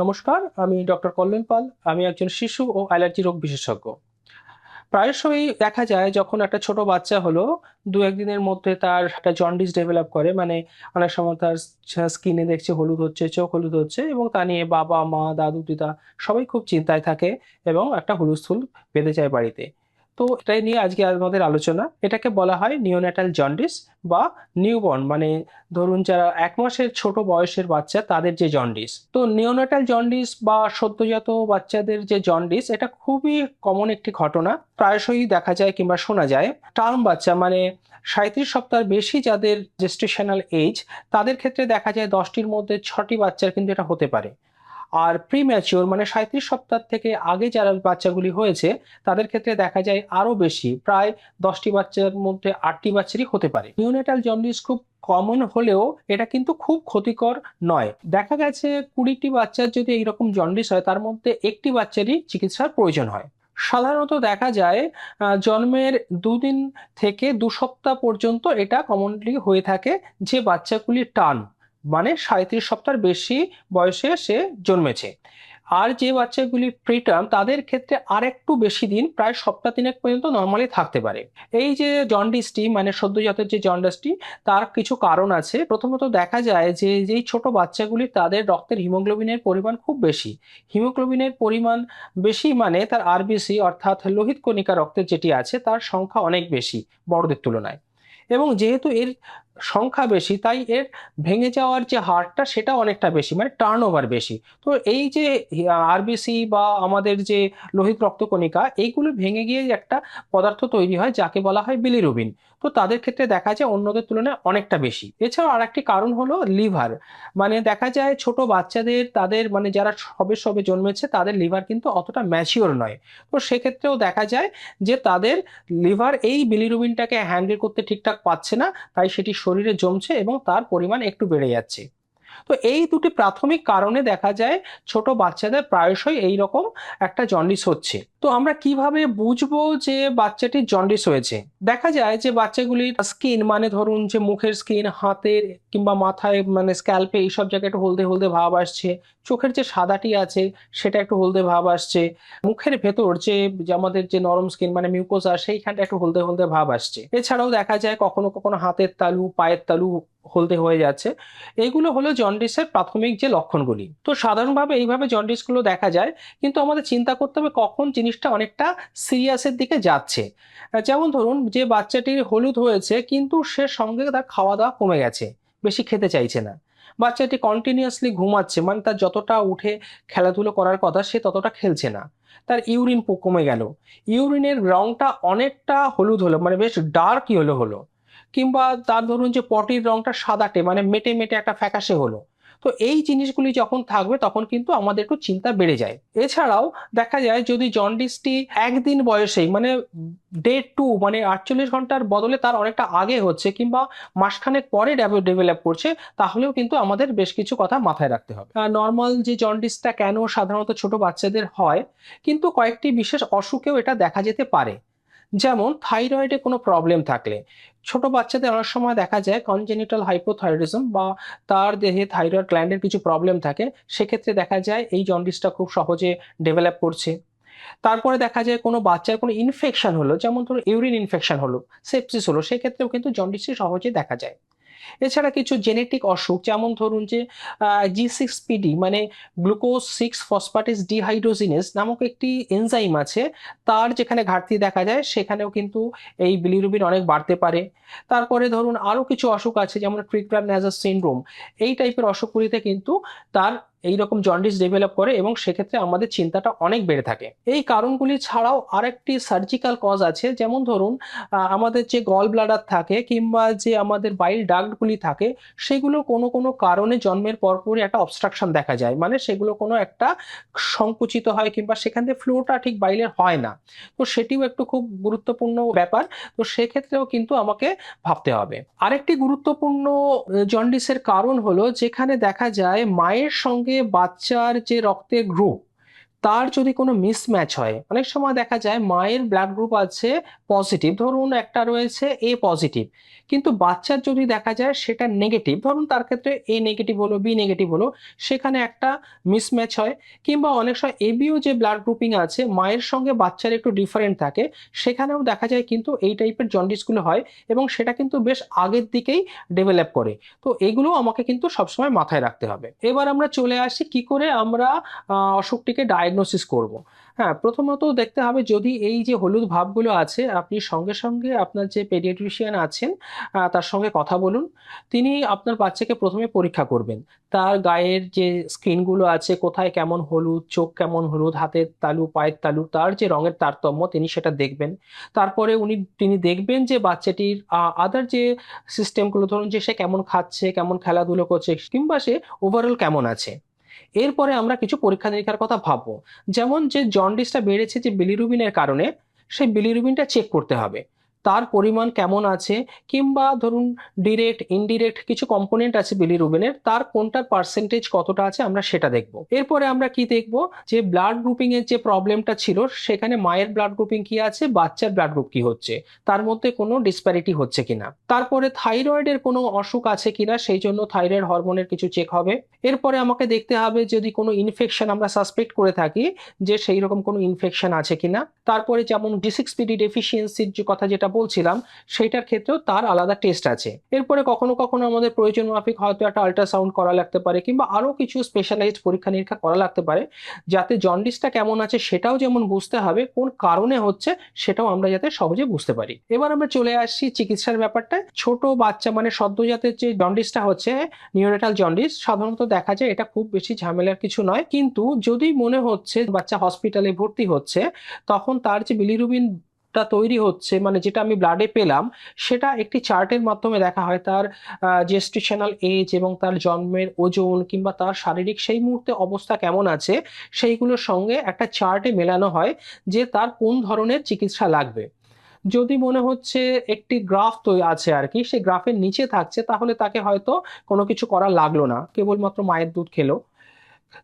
নমস্কার, আমি ডক্টর কল্যাণ পাল। আমি একজন শিশু ও অ্যালার্জি রোগ বিশেষজ্ঞ। প্রায়শই দেখা যায় যখন একটা ছোট বাচ্চা হলো, দু একদিনের মধ্যে তার একটা জন্ডিস ডেভেলপ করে মানে অনেক সময় তার স্কিনে দেখছে হলুদ হচ্ছে, চোখ হলুদ হচ্ছে এবং তা নিয়ে বাবা, মা, দাদু, দিদা সবাই খুব চিন্তায় থাকে এবং একটা হুলুস্থুল বেঁধে যায় বাড়িতে। তো এটাই নিয়ে আজকে আমাদের আলোচনা। এটাকে বলা হয় নিওন্যাটাল জন্ডিস বা নিউবর্ন মানে ধরুন যারা এক মাসের ছোট বয়সের বাচ্চা, তাদের যে জন্ডিস তো নিওন্যাটাল জন্ডিস বা সদ্যজাত বাচ্চাদের যে জন্ডিস এটা খুবই কমন একটি ঘটনা। প্রায়শই দেখা যায় কিংবা শোনা যায় টার্ম বাচ্চা মানে সাঁত্রিশ সপ্তাহের বেশি যাদের জেস্টেশনাল এজ তাদের ক্ষেত্রে দেখা যায় দশটির মধ্যে ছটি বাচ্চার কিন্তু এটা হতে পারে। আর প্রিম্যাচিওর মানে সাঁত্রিশ সপ্তাহ থেকে আগে যারা বাচ্চাগুলি হয়েছে, তাদের ক্ষেত্রে দেখা যায় আরও বেশি, প্রায় দশটি বাচ্চার মধ্যে আটটি বাচ্চারই হতে পারে। নিউনেটাল জন্ডিস খুব কমন হলেও এটা কিন্তু খুব ক্ষতিকর নয়। দেখা গেছে কুড়িটি বাচ্চার যদি এইরকম জন্ডিস হয়, তার মধ্যে একটি বাচ্চারই চিকিৎসার প্রয়োজন হয়। সাধারণত দেখা যায় জন্মের দুদিন থেকে দু সপ্তাহ পর্যন্ত এটা কমনলি হয়ে থাকে যে বাচ্চাগুলি টান। মানে সাঁত্রিশ সপ্তাহ বেশি বয়সে সে জন্মেছে। আর যে বাচ্চাগুলি প্রিটার্ম তাদের ক্ষেত্রে আর একটু বেশি দিন, প্রায় সপ্তাহ তিনেক পর্যন্ত নর্মালি থাকতে পারে। এই যে জন্ডিসটি মানে সদ্যজাতের যে জন্ডিসটি তার কিছু কারণ আছে। প্রথমত দেখা যায় যে, যেই ছোট বাচ্চাগুলি, তাদের রক্তের হিমোগ্লোবিনের পরিমাণ খুব বেশি। হিমোগ্লোবিনের পরিমাণ বেশি মানে তার আরবিসি অর্থাৎ লোহিত কণিকা রক্তের যেটি আছে, তার সংখ্যা অনেক বেশি বড়দের তুলনায়। এবং যেহেতু এর সংখ্যা বেশি, তাই এর ভেঙে যাওয়ার যে হারটা সেটা অনেকটা বেশি মানে টার্ন বেশি। তো এই যে আরবিসি বা আমাদের যে লোহিত রক্তকণিকা, এইগুলো ভেঙে গিয়ে একটা পদার্থ তৈরি হয় যাকে বলা হয় বিলিরুবিন তো তাদের ক্ষেত্রে দেখা যায় অন্যদের তুলনায় অনেকটা বেশি। এছাড়াও আর একটি কারণ হলো লিভার মানে দেখা যায় ছোট বাচ্চাদের, তাদের মানে যারা সবে সবে জন্মেছে, তাদের লিভার কিন্তু অতটা ম্যাচিওর নয়। তো সেক্ষেত্রেও দেখা যায় যে তাদের লিভার এই বিলিরুবিনটাকে হ্যান্ডেল করতে ঠিকঠাক পাচ্ছে না, তাই সেটি শরীরে জমছে এবং তার পরিমাণ একটু বেড়ে যাচ্ছে। তো এই দুটি প্রাথমিক কারণে দেখা যায় ছোট বাচ্চাদের প্রায়শই এই রকম একটা জন্ডিস হচ্ছে। তো আমরা কীভাবে বুঝব যে বাচ্চাটির জন্ডিস হয়েছে? দেখা যায় যে বাচ্চাগুলির স্কিন মানে ধরুন যে মুখের স্কিন হাতের কিংবা মাথায় মানে স্ক্যাল্পে এইসব জায়গায় একটু হলদে হলদে ভাব আসছে, চোখের যে সাদাটি আছে সেটা একটু হলদে ভাব আসছে, মুখের ভেতর যে আমাদের যে নরম স্কিন মানে মিউকোসা সেইখানটা একটু হলদে হলদে ভাব আসছে। এছাড়াও দেখা যায় কখনো কখনো হাতের তালু, পায়ের তালু হলদে হয়ে যাচ্ছে। এইগুলো হলো জন্ডিসের প্রাথমিক যে লক্ষণগুলি। তো সাধারণভাবে এইভাবে জন্ডিসগুলো দেখা যায়, কিন্তু আমাদের চিন্তা করতে হবে কখন জিনিসটা অনেকটা সিরিয়াসের দিকে যাচ্ছে। যেমন ধরুন, যে বাচ্চাটির হলুদ হয়েছে, কিন্তু সে সঙ্গে তার খাওয়া দাওয়া কমে গেছে, বেশি খেতে চাইছে না। বাচ্চাটি কন্টিনিউয়াসলি ঘুমাচ্ছে মানে তার যতটা উঠে খেলাধুলো করার কথা, সে ততটা খেলছে না। তার ইউরিন কমে গেল। ইউরিনের রংটা অনেকটা হলুদ হলো মানে বেশ ডার্ক ইয়েলো হলো। কিংবা তার ধরুন যে পটির রংটা সাদাটে মানে মেটে মেটে একটা ফ্যাকাশে হলো। তো এই জিনিসগুলি যখন থাকবে, তখন কিন্তু আমাদের একটু চিন্তা বেড়ে যায়। এছাড়াও দেখা যায় যদি জন্ডিসটি একদিন বয়সেই মানে ডে টু মানে আটচল্লিশ ঘণ্টার বদলে তার অনেকটা আগে হচ্ছে কিংবা মাসখানেক পরে ডেভেলপ করছে, তাহলেও কিন্তু আমাদের বেশ কিছু কথা মাথায় রাখতে হবে। নর্মাল যে জন্ডিসটা কেন সাধারণত ছোট বাচ্চাদের হয়, কিন্তু কয়েকটি বিশেষ অসুখেও এটা দেখা যেতে পারে। যেমন থাইরয়েডে কোনো প্রবলেম থাকলে। ছোট বাচ্চাদের অনেক সময় দেখা যায় কনজেনিটাল হাইপোথাইরয়েডিজম বা তার দেহে থাইরয়েড গ্ল্যান্ডের কিছু প্রবলেম থাকে, সেক্ষেত্রে দেখা যায় এই জন্ডিসটা খুব সহজে ডেভেলপ করছে। তারপরে দেখা যায় কোনো বাচ্চার কোনো ইনফেকশন হলো, যেমন ধরো ইউরিন ইনফেকশন হলো সেপসিস হলো, সেক্ষেত্রেও কিন্তু জন্ডিসটি সহজে দেখা যায়। এছাড়া কিছু জেনেটিক অসুখ, যেমন ধরুন যে জি সিক্স পিডি মানে গ্লুকোজ সিক্স ফসফাটিস ডিহাইড্রোজিনেস নামক একটি এনজাইম আছে, তার যেখানে ঘাটতি দেখা যায়, সেখানেও কিন্তু এই বিলিরুবিন অনেক বাড়তে পারে। তারপরে ধরুন আরও কিছু অসুখ আছে, যেমন ক্রিকগ্রাম ন্যাজার সিন্ড্রোম এই টাইপের অসুখগুলিতে কিন্তু তার এই রকম জন্ডিস ডেভেলপ করে এবং সেক্ষেত্রে আমাদের চিন্তাটা অনেক বেড়ে থাকে। এই কারণগুলি ছাড়াও আরেকটি সার্জিক্যাল কজ আছে, যেমন ধরুন আমাদের যে গল ব্লাডার থাকে কিংবা যে আমাদের বাইল ডাক্টগুলি থাকে, সেগুলো কোনো কোনো কারণে জন্মের পরপরই একটা অবস্ট্রাকশন দেখা যায়। মানে সেগুলো কোনো একটা সংকুচিত হয় কিংবা সেখান থেকে ফ্লোটা ঠিক বাইলের হয় না। তো সেটিও একটু খুব গুরুত্বপূর্ণ ব্যাপার। তো সেক্ষেত্রেও কিন্তু আমাকে ভাবতে হবে। আরেকটি গুরুত্বপূর্ণ জন্ডিসের কারণ হলো যেখানে দেখা যায় মায়ের সঙ্গে বাচ্চার যে রক্তের গ্রুপ তার যদি কোনো মিসম্যাচ হয়, অনেক সময় দেখা যায় মায়ের ব্লাড গ্রুপ আছে পজিটিভ ধরুন একটা রয়েছে এ পজিটিভ কিন্তু বাচ্চার যদি দেখা যায় সেটা নেগেটিভ ধরুন তার ক্ষেত্রে এ নেগেটিভ হলো বি নেগেটিভ হলো, সেখানে একটা মিসম্যাচ হয়, কিংবা অনেক সময় এবিও যে ব্লাড গ্রুপিং আছে, মায়ের সঙ্গে বাচ্চার একটু ডিফারেন্ট থাকে, সেখানেও দেখা যায় কিন্তু এই টাইপের জন্ডিসগুলো হয় এবং সেটা কিন্তু বেশ আগের দিকেই ডেভেলপ করে। তো এগুলো আমাকে কিন্তু সবসময় মাথায় রাখতে হবে। এবার আমরা চলে আসি কি করে আমরা অসুখটিকে ডায়াগনোসিস করব। হ্যাঁ প্রথমত দেখতে হবে যদি এই যে হলুদ ভাবগুলো আছে, আপনি সঙ্গে সঙ্গে আপনার যে পেডিয়াট্রিশিয়ান আছেন তার সঙ্গে কথা বলুন। তিনি আপনার বাচ্চাকে প্রথমে পরীক্ষা করবেন। তার গায়ের যে স্কিনগুলো আছে, কোথায় কেমন হলুদ, চোখ কেমন হলুদ, হাতের তালু, পায়ের তালু, তার যে রঙের তারতম্য, তিনি সেটা দেখবেন। তারপরে উনি, তিনি দেখবেন যে বাচ্চাটির আদার যে সিস্টেমগুলো ধরুন যে সে কেমন খাচ্ছে, কেমন খেলাধুলো করছে, কিংবা সে ওভারঅল কেমন আছে। এরপরে আমরা কিছু পরীক্ষা নিরীক্ষার কথা ভাববো। যেমন যে জন্ডিসটা বেড়েছে যে বিলিরুবিনের কারণে, সেই বিলিরুবিনটা চেক করতে হবে। তার পরিমাণ কেমন আছে? কিংবা ধরুন ডিরেক্ট ইনডিরেক্ট কিছু কম্পোনেন্ট আছে বিলি বিলিরুবিনের তার কোনটার পার্সেন্টেজ কতটা আছে আমরা সেটা দেখব। এরপরে আমরা কি দেখব? যে ব্লাড গ্রুপিং এর যে প্রবলেমটা ছিল, সেখানে মায়ের ব্লাড গ্রুপিং কি আছে? বাচ্চার ব্লাড গ্রুপ কি হচ্ছে? তার মধ্যে কোনো ডিসপ্যারিটি হচ্ছে কিনা? তারপরে থাইরয়েডের কোনো অসুখ আছে কিনা? সেই জন্য থাইরয়েড হরমোনের কিছু চেক হবে। এরপরে আমাকে দেখতে হবে যদি কোনো ইনফেকশন আমরা সাসপেক্ট করে থাকি, যে সেই রকম কোনো ইনফেকশন আছে কিনা? তারপরে যেমন ডি সিক্স পিডি ডেফিসিয়েন্সির কথা যেটা বলছিলাম, সেইটার ক্ষেত্রেও তার আলাদা টেস্ট আছে। এরপরে কখনো কখনো আমাদের প্রয়োজন মাফিক হয়তো একটা আল্ট্রাসাউন্ড করা লাগতে পারে, কিংবা আরও কিছু স্পেশালাইজড পরীক্ষা নিরীক্ষা করা লাগতে পারে, যাতে জন্ডিসটা কেমন আছে সেটাও যেমন বুঝতে হবে, কোন কারণে হচ্ছে সেটাও আমরা যাতে সহজে বুঝতে পারি। এবার আমরা চলে আসছি চিকিৎসার ব্যাপারটা ছোট বাচ্চা মানে সদ্যজাতের যে জন্ডিসটা হচ্ছে নিউরেটাল জন্ডিস সাধারণত দেখা যায় এটা খুব বেশি ঝামেলার কিছু নয়, কিন্তু যদি মনে হচ্ছে বাচ্চা হসপিটালে ভর্তি হচ্ছে, তখন তার যে বিলিরুবিন টা তৈরি হচ্ছে মানে যেটা আমি ব্লাডে পেলাম, সেটা একটি চার্টের মাধ্যমে দেখা হয়। তার জেস্টেশনাল এজ এবং তার জন্মের ওজন কিংবা তার শারীরিক সেই মুহূর্তে অবস্থা কেমন আছে, সেইগুলোর সঙ্গে একটা চার্টে মেলানো হয় যে তার কোন ধরনের চিকিৎসা লাগবে। যদি মনে হচ্ছে একটি গ্রাফ তো আছে আর কি, সেই গ্রাফের নিচে থাকছে, তাহলে তাকে হয়তো কোনো কিছু করা লাগল না। কেবলমাত্র মায়ের দুধ খেলো।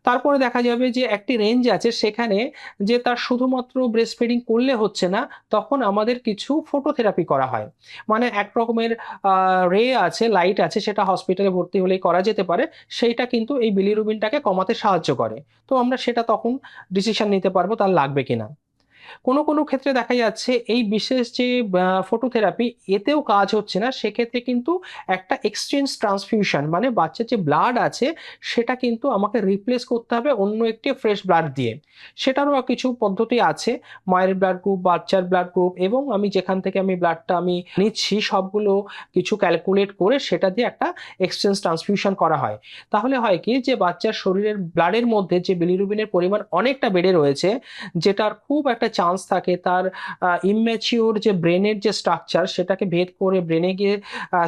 তারপরে দেখা যাবে যে একটি রেঞ্জ আছে সেখানে যে তার শুধুমাত্র ব্রেস্ট ফিডিং করলে হচ্ছে না, তখন আমাদের কিছু ফটোথেরাপি করা হয়। মানে এক রকমের রে আছে লাইট আছে, সেটা হসপিটালে ভর্তি হলেই করা যেতে পারে, সেইটা কিন্তু এই বিলিরুবিনটাকে কমাতে সাহায্য করে। তো আমরা সেটা তখন ডিসিশন নিতে পারব তার লাগবে কিনা। কোনো কোনো ক্ষেত্রে দেখা যাচ্ছে এই বিশেষ যে ফটোথেরাপি এতেও কাজ হচ্ছে না। সেক্ষেত্রে কিন্তু একটা এক্সচেঞ্জ ট্রান্সফিউশন মানে বাচ্চার যে ব্লাড আছে, সেটা কিন্তু আমাকে রিপ্লেস করতে হবে অন্য একটি ফ্রেশ ব্লাড দিয়ে। সেটারও কিছু পদ্ধতি আছে, মায়ের ব্লাড গ্রুপ বাচ্চার ব্লাড গ্রুপ এবং আমি যেখান থেকে আমি ব্লাডটা আমি নিচ্ছি, সবগুলো কিছু ক্যালকুলেট করে সেটা দিয়ে একটা এক্সচেঞ্জ ট্রান্সফিউশন করা হয়। তাহলে হয় কি যে, বাচ্চার শরীরের ব্লাডের মধ্যে যে বিলিরুবিনের পরিমাণ অনেকটা বেড়ে রয়েছে, যেটার খুব একটা চান্স থাকে তার ইম্যাচিওর যে ব্রেনের যে স্ট্রাকচার সেটাকে ভেদ করে ব্রেনে গিয়ে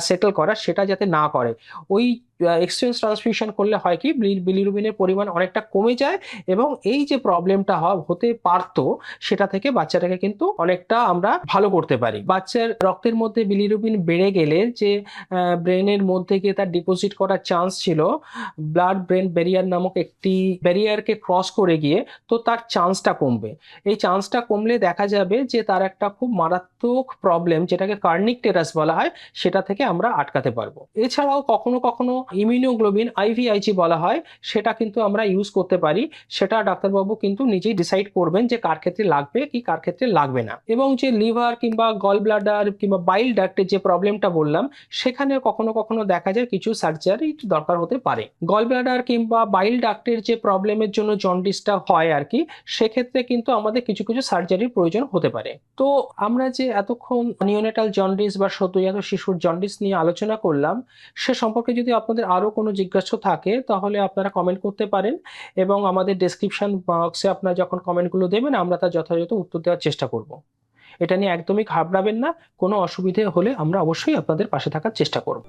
সেটেল করা, সেটা যাতে না করে। ওই এক্সচেঞ্জ ট্রান্সফিউশন করলে হয় কি বিলিরুবিনের পরিমাণ অনেকটা কমে যায় এবং এই যে প্রবলেমটা হতে পারতো, সেটা থেকে বাচ্চাটাকে কিন্তু অনেকটা আমরা ভালো করতে পারি। বাচ্চার রক্তের মধ্যে বিলিরুবিন বেড়ে গেলে যে ব্রেনের মধ্যে গিয়ে তার ডিপোজিট করার চান্স ছিল ব্লাড ব্রেন ব্যারিয়ার নামক একটি ব্যারিয়ারকে ক্রস করে গিয়ে, তো তার চান্সটা কমবে। এই চান্সটা কমলে দেখা যাবে যে, তার একটা খুব মারাত্মক প্রবলেম যেটাকে কার্নিক টেরাস বলা হয়, সেটা থেকে আমরা আটকাতে পারব। এছাড়াও কখনো কখনো ইমিউনোগ্লোবিন আইভিআইজি বলা হয়, সেটা কিন্তু আমরা ইউজ করতে পারি। সেটা ডাক্তারবাবু কিন্তু নিজেই ডিসাইড করবেন যে কার ক্ষেত্রে লাগবে কি কার ক্ষেত্রে লাগবে না। এবং যে লিভার কিংবা গল ব্লাডার কিংবা বাইল ডাক্টের যে প্রবলেমটা বললাম, সেখানে কখনো কখনো দেখা যায় কিছু সার্জারি দরকার হতে পারে। গল ব্লাডার কিংবা বাইল ডাক্টের যে প্রবলেমের জন্য জন্ডিসটা হয় আর কি, সেক্ষেত্রে কিন্তু আমাদের কিছু কিছু সার্জারির প্রয়োজন হতে পারে। তো আমরা যে এতক্ষণ নিওনেটাল জন্ডিস বা সদ্যজাত শিশুর জন্ডিস নিয়ে আলোচনা করলাম, সে সম্পর্কে যদি আপনাদের আরও কোনো জিজ্ঞাসা থাকে, তাহলে আপনারা কমেন্ট করতে পারেন এবং আমাদের ডিসক্রিপশান বক্সে আপনারা যখন কমেন্টগুলো দেবেন, আমরা তার যথাযথ উত্তর দেওয়ার চেষ্টা করব। এটা নিয়ে একদমই ঘাবড়াবেন না, কোনো অসুবিধে হলে আমরা অবশ্যই আপনাদের পাশে থাকার চেষ্টা করব।